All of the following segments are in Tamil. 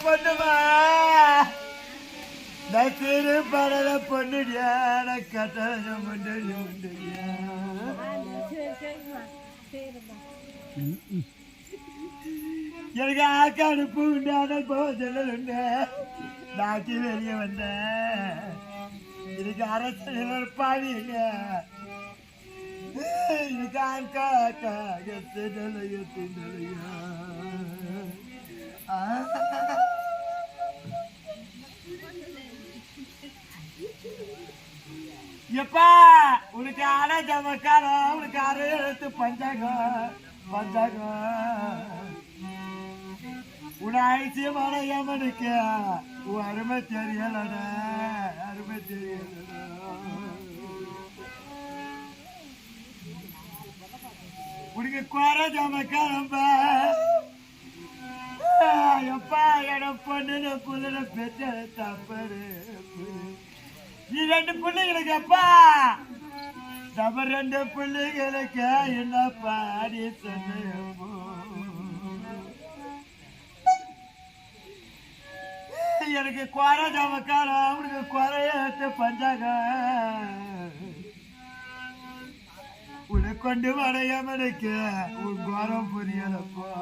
பொண்ணுமா திரு பரல பொண்ணுடியான கட்டளை பொண்ணுடி உண்டுடியா? எனக்கு ஆக்காடு பூ உண்டான போதல் வெளியே வந்தேன் எனக்கு அரசியல் பாடி எனக்கு ஆக்கா காக திடலையோ திடலையா எப்பா உனக்கு ஆன ஜமக்காரம் உனக்கு ஆறு எழுத்து பஞ்சாங்கம் பஞ்சாங்கம் உன ஐசியமான எமனுக்கு உன் அருமை தெரியலடா அருமை தெரியலடா. உனக்கு குறை ஜமக்கார குளிர குளிர பெற்ற தப்பரு. இரண்டு பிள்ளைகளுக்கு அப்பா நம்ம ரெண்டு பிள்ளைகளுக்கு என்ன பாடி எனக்கு குறை தமக்கால அவனுக்கு குறையத்து பஞ்சாக உன்னை கொண்டு வரையாமனுக்கு உன் குரம் புரியலப்பா.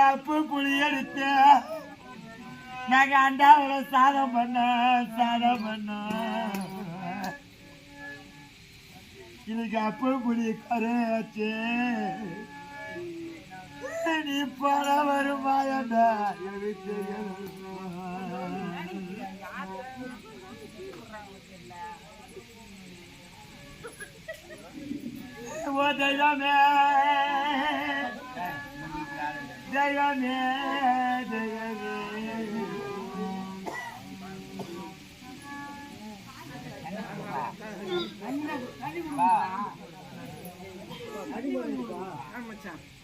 அப்பு புளி எடுத்து நாங்க அண்டாவோட சாதம் பண்ண சாதம் பண்ண. இன்னைக்கு அப்பு புளி கரையாச்சு. நீ பல வருமாயண்டா எனக்கு தெய்வமே. 대야매 대야매 아니 아니 아니 아니 아니 아니